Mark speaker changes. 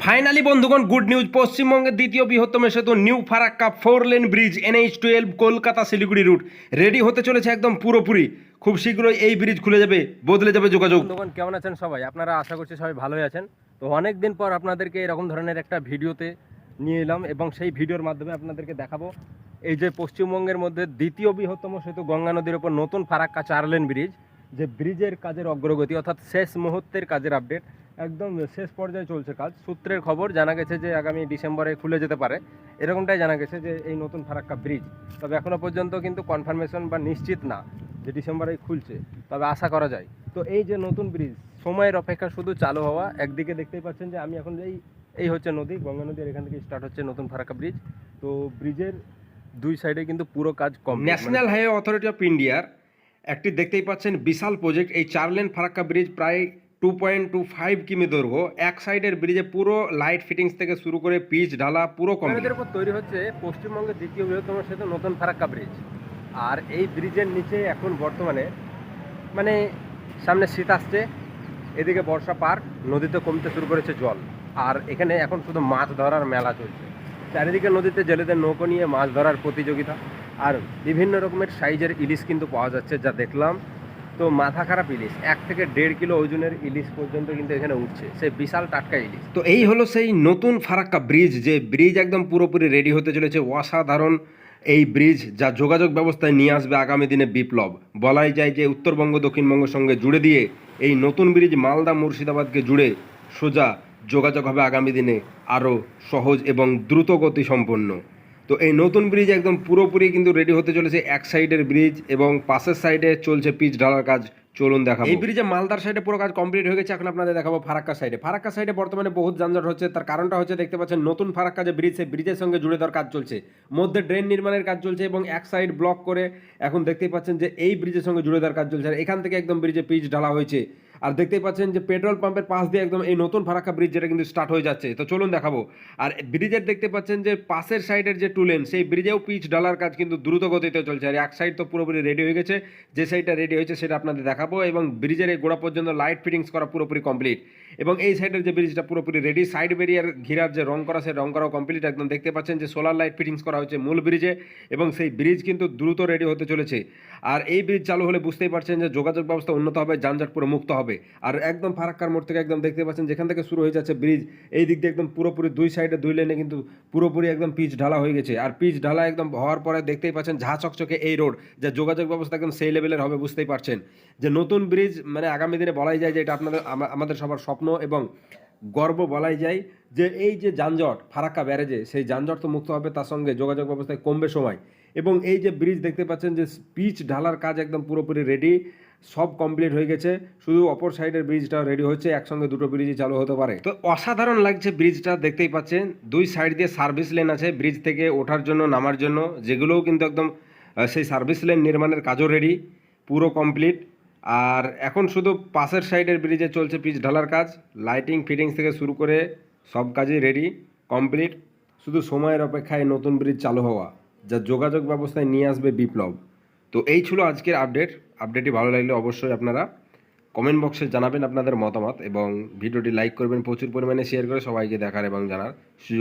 Speaker 1: Finally বন্ধুগণ, good news, পশ্চিমবঙ্গের দ্বিতীয় বৃহত্তম সেতু new Farakka four lane bridge, NH twelve, Kolkata Siliguri route. Ready হতে চলেছে একদম পুরোপুরি। খুব শীঘ্রই এই ব্রিজ খুলে যাবে, বদলে যাবে যোগাযোগ।
Speaker 2: বন্ধুগণ, কেমন আছেন সবাই? আপনারা আশা করছি সবাই ভালোই আছেন। তো অনেক দিন পর আপনাদেরকে এরকম ধরনের একটা ভিডিওতে নিয়ে এলাম এবং সেই ভিডিওর মাধ্যমে আপনাদেরকে দেখাবো এই যে পশ্চিমবঙ্গের মধ্যে দ্বিতীয় বৃহত্তম সেতু গঙ্গা নদীর ওপর নতুন ফারাক্কা চার লেন ব্রিজ। যে ব্রিজের কাজের অগ্রগতি, অর্থাৎ শেষ মুহূর্তের কাজের আপডেট একদম শেষ পর্যায়ে চলছে কাজ। সূত্রের খবর, জানা গেছে যে আগামী ডিসেম্বরে খুলে যেতে পারে। এরকমটাই জানা গেছে যে এই নতুন ফারাক্কা ব্রিজ। তবে এখনও পর্যন্ত কিন্তু কনফার্মেশন বা নিশ্চিত না যে ডিসেম্বরেই খুলছে। তবে আশা করা যায়। তো এই যে নতুন ব্রিজ, সময়ের অপেক্ষা শুধু চালু হওয়া, একদিকে দেখতেই পাচ্ছেন যে আমি এখন এই এই হচ্ছে নদী, গঙ্গা নদীর এখান থেকে স্টার্ট হচ্ছে নতুন ফারাক্কা ব্রিজ। তো ব্রিজের দুই সাইডে কিন্তু পুরো কাজ কম
Speaker 1: ন্যাশনাল হাইওয়ে অথরিটি অফ ইন্ডিয়ার একটি দেখতেই পাচ্ছেন বিশাল প্রজেক্ট এই চার লেন ফারাক্কা ব্রিজ প্রায় টু পয়েন্ট টু ফাইভ কিমি দৈর্ঘ্য। এক সাইডের ব্রিজে পুরো লাইট ফিটিংস থেকে শুরু করে পিচ ঢালা, পুরো কম
Speaker 2: কমিটির উপর তৈরি হচ্ছে পশ্চিমবঙ্গের দ্বিতীয় বৃহত্তম সেতু, নতুন ফারাক্কা ব্রিজ আর এই ব্রিজের নিচে এখন বর্তমানে মানে সামনে শীত আসছে, এদিকে বর্ষা পার, নদীতে কমতে শুরু করেছে জল। আর এখানে এখন শুধু মাছ ধরার মেলা চলছে। চারিদিকে নদীতে জেলেদের নৌকো নিয়ে মাছ ধরার প্রতিযোগিতা। আর বিভিন্ন রকমের সাইজের ইলিশ কিন্তু পাওয়া যাচ্ছে, যা দেখলাম। তো মাথা খারাপ ইলিশ, এক থেকে দেড় কিলো ওজনের ইলিশ পর্যন্ত কিন্তু এখানে উঠছে। সে বিশাল টাটকা ইলিশ।
Speaker 1: তো এই হলো সেই নতুন ফারাক্কা ব্রিজ, যে ব্রিজ একদম পুরোপুরি রেডি হতে চলেছে। অসাধারণ এই ব্রিজ, যা যোগাযোগ ব্যবস্থায় নিয়ে আসবে আগামী দিনে বিপ্লব। বলাই যায় যে উত্তরবঙ্গ, দক্ষিণবঙ্গের সঙ্গে জুড়ে দিয়ে এই নতুন ব্রিজ মালদা, মুর্শিদাবাদকে জুড়ে সোজা যোগাযোগ হবে আগামী দিনে আরও সহজ এবং দ্রুত গতি সম্পন্ন তো এই নতুন ব্রিজ একদম পুরোপুরি কিন্তু রেডি হতে চলেছে এক সাইডের ব্রিজ এবং পাশের সাইডে চলছে পিচ ঢালার কাজ। চলুন দেখাবো। এই ব্রিজে মালদার সাইডে পুরো কাজ কমপ্লিট হয়ে গেছে, এখন আপনাদের দেখাবো ফারাক্কা সাইডে ফারাক্কা সাইডে বর্তমানে বহুত যানজট হচ্ছে, তার কারণটা হচ্ছে দেখতে পাচ্ছেন নতুন ফারাক্কা যে ব্রিজ সেই ব্রিজের সঙ্গে জুড়ে দেওয়ার কাজ চলছে। মধ্যে ড্রেন নির্মাণের কাজ চলছে এবং এক সাইড ব্লক করে এখন দেখতেই পাচ্ছেন যে এই ব্রিজের সঙ্গে জুড়ে দেওয়ার কাজ চলছে। আর এখান থেকে একদম ব্রিজে পিচ ঢালা হয়েছে। আর দেখতেই পাচ্ছেন যে পেট্রোল পাম্পের পাশ দিয়ে একদম এই নতুন ফারাক্কা ব্রিজ যেটা কিন্তু স্টার্ট হয়ে যাচ্ছে। তো চলুন দেখাবো। আর ব্রিজের দেখতে পাচ্ছেন যে পাশের সাইডের যে টুলেন সেই ব্রিজেও পিচ ডালার কাজ কিন্তু দ্রুত গতিতে চলছে। আর এক সাইড তো পুরোপুরি রেডি হয়ে গেছে। যে সাইডটা রেডি হয়েছে সেটা আপনাদের দেখাবো এবং ব্রিজের এই গোড়া পর্যন্ত লাইট ফিটিংস করা পুরোপুরি কমপ্লিট এবং এই সাইডের যে ব্রিজটা পুরোপুরি রেডি সাইড বেরিয়ার ঘিরার যে রং করা, সেই রং করাও কমপ্লিট একদম দেখতে পাচ্ছেন যে সোলার লাইট ফিটিংস করা হয়েছে মূল ব্রিজে এবং সেই ব্রিজ কিন্তু দ্রুত রেডি হতে চলেছে। আর এই ব্রিজ চালু হলে বুঝতেই পারছেন যে যোগাযোগ ব্যবস্থা উন্নত হবে, যানজট পুরো মুক্ত হবে। আর একদম ফারাক্কার মোড় থেকে একদম দেখতে পাচ্ছেন যেখান থেকে শুরু হয়ে যাচ্ছে ব্রিজ এই দিক দিয়ে একদম পুরোপুরি দুই সাইডে দুই লেনে কিন্তু পুরোপুরি একদম পিচ ঢালা হয়ে গেছে। আর পিচ ঢালা একদম হওয়ার পরে দেখতেই পাচ্ছেন ঝা চকচকে এই রোড যা যোগাযোগ ব্যবস্থা একদম সেই লেভেলের হবে, বুঝতেই পারছেন। যে নতুন ব্রিজ মানে আগামী দিনে বলাই যায় যে এটা আপনাদের আমাদের সবার স্বপ্ন এবং গর্ব বলাই যায় যে এই যে যানজট, ফারাক্কা ব্যারেজে, সেই যানজট তো মুক্ত হবে তার সঙ্গে যোগাযোগ ব্যবস্থায় কমবে সময়। এবং এই যে ব্রিজ দেখতে পাচ্ছেন যে পিচ ঢালার কাজ একদম পুরোপুরি রেডি সব কমপ্লিট হয়ে গেছে। শুধু অপর সাইডের ব্রিজটা রেডি হচ্ছে, একসঙ্গে দুটো ব্রিজই চালু হতে পারে। তো অসাধারণ লাগছে ব্রিজটা দেখতেই পাচ্ছেন। দুই সাইড দিয়ে সার্ভিস লেন আছে ব্রিজ থেকে ওঠার জন্য, নামার জন্য। যেগুলোও কিন্তু একদম সেই সার্ভিস লেন নির্মাণের কাজও রেডি পুরো কমপ্লিট আর এখন শুধু পাশের সাইডের ব্রিজে চলছে পিচ ঢালার কাজ। লাইটিং ফিটিংস থেকে শুরু করে সব কাজই রেডি কমপ্লিট শুধু সময়ের অপেক্ষায় নতুন ব্রিজ চালু হওয়া, যা যোগাযোগ ব্যবস্থায় নিয়ে আসবে বিপ্লব। তো এই ছিল আজকের আপডেট আপডেটটি ভালো লাগলে অবশ্যই আপনারা কমেন্ট বক্সে জানাবেন আপনাদের মতামত এবং ভিডিওটি লাইক করবেন, প্রচুর পরিমাণে শেয়ার করে সবাইকে দেখার এবং জানার সুযোগ